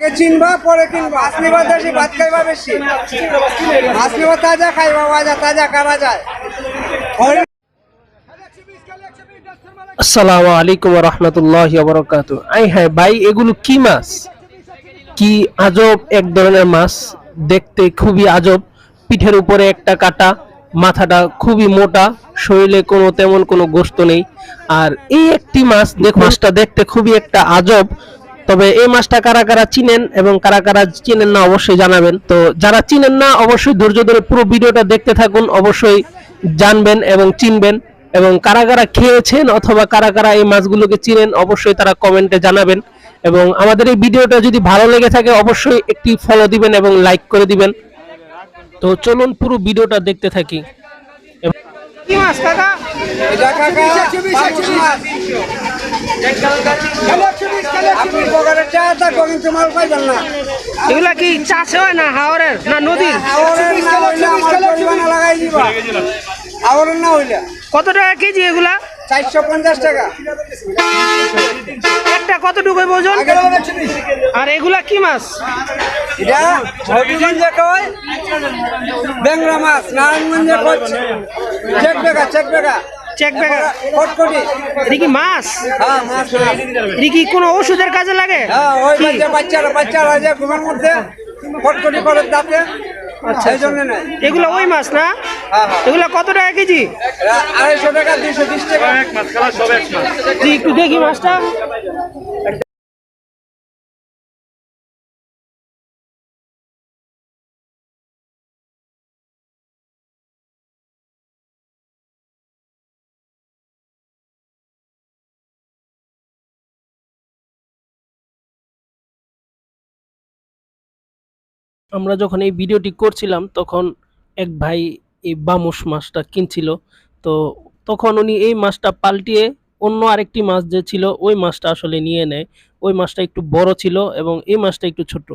চিনবা, পরে কিনবা। ভাত খাইবা বেশি। তাজা খাইবা তাজা যায়। আসসালামু আলাইকুম রহমতুল্লাহ বরকাত আই হ্যাঁ ভাই, এগুলো কি মাছ? কি আজব এক ধরনের মাছ। দেখতে খুবই আজব। পিঠের উপরে একটা কাটা, মাথাটা খুবই মোটা, শরীরে কোনো তেমন কোনো গোস্ত নেই। আর এই একটি মাছ, দেখ, মাছটা দেখতে খুবই একটা আজব। তবে এই মাছটা কারা কারা চিনেন এবং কারা কারা চিনেন না অবশ্যই জানাবেন। তো যারা চিনেন না অবশ্যই ধৈর্য ধরে পুরো ভিডিওটা দেখতে থাকুন অবশ্যই জানবেন এবং চিনবেন। এবং কারা কারা খেয়েছেন অথবা কারা কারা এই মাছগুলোকে চিনেন অবশ্যই তারা কমেন্টে জানাবেন। এবং আমাদের এই ভিডিওটা যদি ভালো লেগে থাকে অবশ্যই একটি ফলো দিবেন এবং লাইক করে দিবেন। তো চলুন পুরো ভিডিওটা দেখতে থাকি। কি মাছ কাকা? এগুলা কি চাষে হয় না হাওরের না নদীর? লাগাই না হইলে। কত টাকা কেজি এগুলা? চারশো পঞ্চাশ টাকা। একটা কতটুকু ওজন? আর এগুলা কি মাছ? এটা হবিগঞ্জে কয়? বেংরা মাছ নারায়ণগঞ্জে কয়? চেক বেগা চেক বেগা। চেক ব্যাগ কটকটি এটা কি মাছ হ্যাঁ মাছ মাছ এটা কি কোনো ওষুধের কাজে লাগে? হ্যাঁ ওই? বাচ্চারা বাচ্চারা যে ঘুমের মধ্যে কটকটি করে দাঁতে সেই জন্য না এগুলো ওই মাছ না? হ্যাঁ হ্যাঁ। কত টাকা কেজি? আড়াইশো টাকা দুইশো বিশ টাকা। জি, একটু দেখি মাছটা আমরা যখন এই ভিডিওটি করছিলাম, তখন এক ভাই এই বামুস মাছটা কিনছিল। তো তখন উনি এই মাছটা পাল্টিয়ে অন্য আরেকটি মাছ যে ছিল, ওই মাছটা আসলে নিয়ে নেয়। ওই মাছটা একটু বড় ছিল এবং এই মাছটা একটু ছোট।